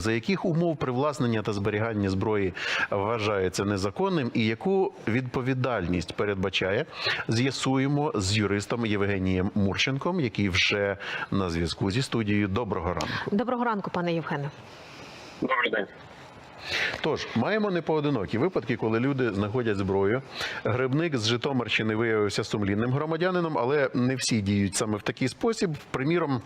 За яких умов привласнення та зберігання зброї вважається незаконним, і яку відповідальність передбачає, з'ясуємо з юристом Євгенієм Мурченком, який вже на зв'язку зі студією. Доброго ранку. Доброго ранку, пане Євгене. Добрий день. Тож маємо непоодинокі випадки, коли люди знаходять зброю. Грибник з Житомирщини виявився сумлінним громадянином, але не всі діють саме в такий спосіб. Приміром.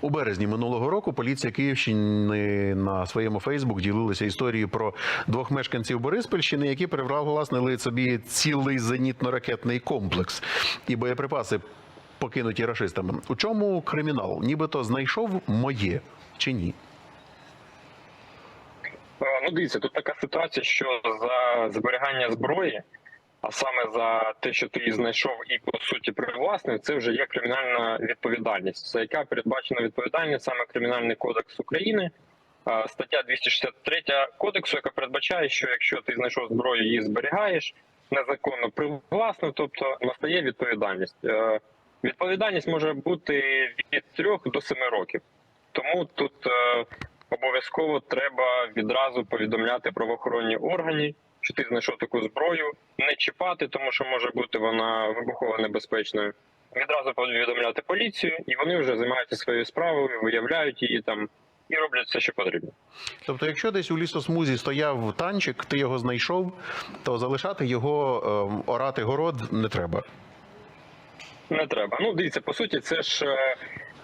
У березні минулого року поліція Київщини на своєму Фейсбук ділилася історією про двох мешканців Бориспільщини, які привласнили собі цілий зенітно-ракетний комплекс і боєприпаси, покинуті рашистами. У чому кримінал? Нібито знайшов моє чи ні? Е, Ну, дивіться, тут така ситуація, що за зберігання зброї, а саме за те, що ти її знайшов і по суті привласнив, це вже є кримінальна відповідальність, за яка передбачена відповідальність саме Кримінальний кодекс України, стаття 263 кодексу, яка передбачає, що якщо ти знайшов зброю, її зберігаєш незаконно привласнив, тобто настає відповідальність. Е, Відповідальність може бути від 3 до 7 років. Тому тут е, обов'язково треба відразу повідомляти правоохоронні органи, що ти знайшов таку зброю, не чіпати, тому що може бути вона вибухово небезпечною. Відразу повідомляти поліцію, і вони вже займаються своєю справою, виявляють її там і роблять все, що потрібно. Тобто, якщо десь у лісосмузі стояв танчик, ти його знайшов, то залишати його ем, орати город не треба. Не треба. Ну, дивіться, по суті, це ж е,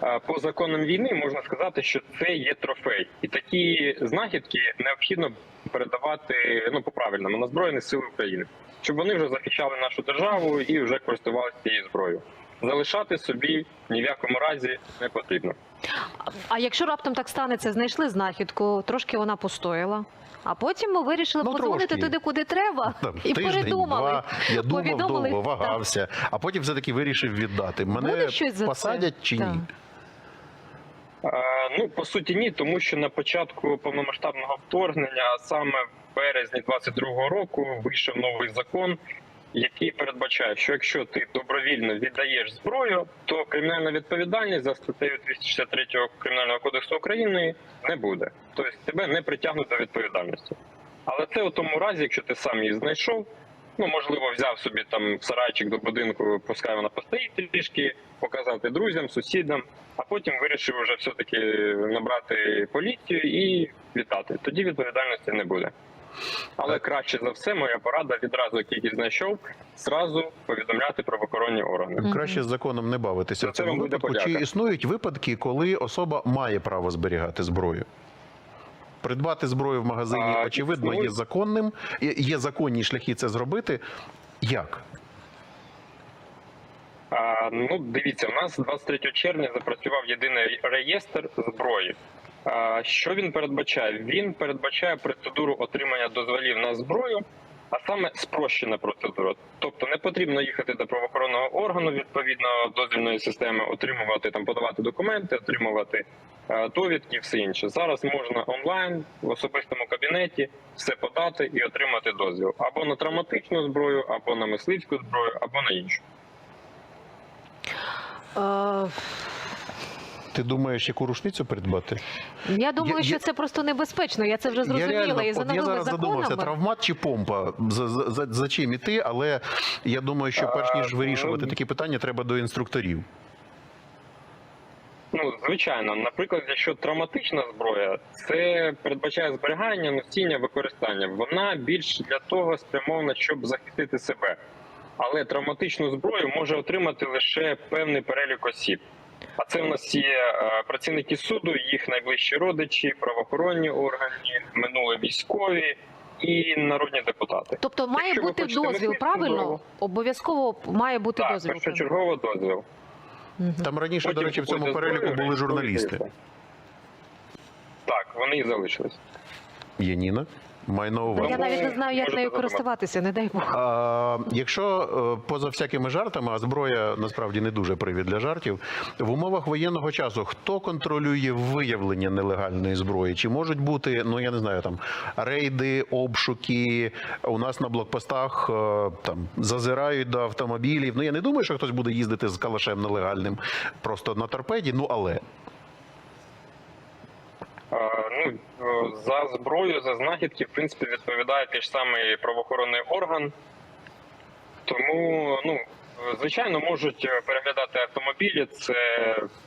е, по законам війни можна сказати, що це є трофей, і такі знахідки необхідно передавати ну по правильному на збройні сили України, щоб вони вже захищали нашу державу і вже користувалися цією зброєю. Залишати собі ні в якому разі не потрібно. А якщо раптом так станеться, знайшли знахідку, трошки вона постояла. А потім ми вирішили Ну, подзвонити трошки. туди, куди треба, Там, і тиждень, передумали. два, я думав Повідомили, довго, так. вагався, а потім все-таки вирішив віддати. Мене за це? посадять чи Так. ні? Ну по суті, ні, тому що на початку повномасштабного вторгнення, саме в березні 22-го року, вийшов новий закон, який передбачає, що якщо ти добровільно віддаєш зброю, то кримінальна відповідальність за статтею 263 кримінального кодексу України не буде. Тобто тебе не притягнуть до відповідальності. Але це у тому разі, якщо ти сам її знайшов. Ну, можливо, взяв собі там в сарайчик до будинку, пускай вона постоїть трішки, показати друзям, сусідам, а потім вирішив вже все-таки набрати поліцію і віддати. Тоді відповідальності не буде. Але краще за все, моя порада відразу, як тільки знайшов, зразу повідомляти правоохоронні органи. Краще з законом не бавитися це вам буде випадку. Чи існують випадки, коли особа має право зберігати зброю? Придбати зброю в магазині, А, очевидно, є законним, є- законні шляхи це зробити. Як? А, ну, дивіться, у нас 23 червня запрацював єдиний реєстр зброї. А, що він передбачає? Він передбачає процедуру отримання дозволів на зброю, а саме спрощена процедура. Тобто не потрібно їхати до правоохоронного органу відповідно дозвільної системи, отримувати там, подавати документи, отримувати е, довідки, і все інше. Зараз можна онлайн в особистому кабінеті все подати і отримати дозвіл або на травматичну зброю, або на мисливську зброю, або на іншу. Е, Ти думаєш, яку рушницю придбати? я думаю, Я- що я- це просто небезпечно. Я це вже Я зрозуміла. реально, і за от я зараз задумався, травмат чи помпа, за, за, за, за чим іти, але я думаю, що перш ніж вирішувати ну, такі питання, треба до інструкторів. Ну, звичайно, наприклад, якщо травматична зброя, це передбачає зберігання, носіння, використання. Вона більш для того спрямована, щоб захистити себе. Але травматичну зброю може отримати лише певний перелік осіб. А це в нас є е, працівники суду, їх найближчі родичі, правоохоронні органи, минуле військові і народні депутати. Тобто має Якщо бути дозвіл, правильно? зброю- Обов'язково має бути Так, дозвіл. першочергово дозвіл. Там раніше, до речі, в цьому переліку були журналісти. Так, вони і залишились. Яніна, май на увазі. Я навіть не знаю, як нею користуватися, не дай Бог. А, якщо е, поза всякими жартами, а зброя насправді не дуже привід для жартів, в умовах воєнного часу хто контролює виявлення нелегальної зброї? Чи можуть бути, ну я не знаю, там рейди, обшуки у нас на блокпостах е, там зазирають до автомобілів? Ну я не думаю, що хтось буде їздити з калашем нелегальним просто на торпеді. Ну але А, Ну, е, за зброю, за знахідки, в принципі, відповідає той ж самий правоохоронний орган. Тому, ну, звичайно, можуть е, переглядати автомобілі. Це,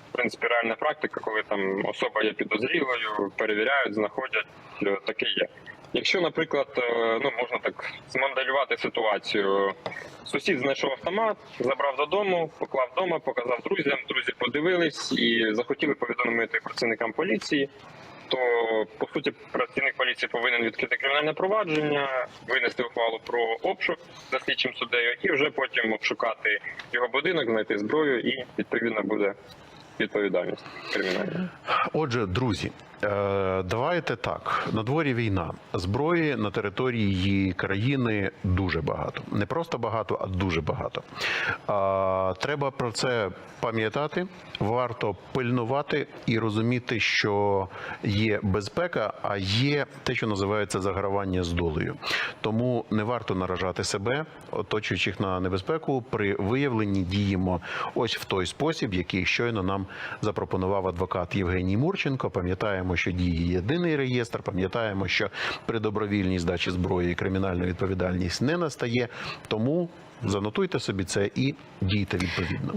в принципі, реальна практика, коли там особа є підозрілою, перевіряють, знаходять, е, таке є. Якщо, наприклад, е, ну можна так змоделювати ситуацію. Сусід знайшов автомат, забрав додому, поклав вдома, показав друзям. Друзі подивились і захотіли повідомити працівникам поліції. То по суті працівник поліції повинен відкрити кримінальне провадження, винести ухвалу про обшук за слідчим суддею, і вже потім обшукати його будинок, знайти зброю, і відповідно буде відповідальність кримінальна. Отже, друзі, давайте так. На дворі війна. Зброї на території її країни дуже багато. Не просто багато, а дуже багато. Треба про це пам'ятати. Варто пильнувати і розуміти, що є безпека, а є те, що називається загравання з долею. Тому не варто наражати себе, оточуючих на небезпеку. При виявленні діємо ось в той спосіб, який щойно нам запропонував адвокат Євгеній Мурченко. Пам'ятаємо, що діє єдиний реєстр. Пам'ятаємо, що при добровільній здачі зброї кримінальна відповідальність не настає. Тому занотуйте собі це і дійте відповідно.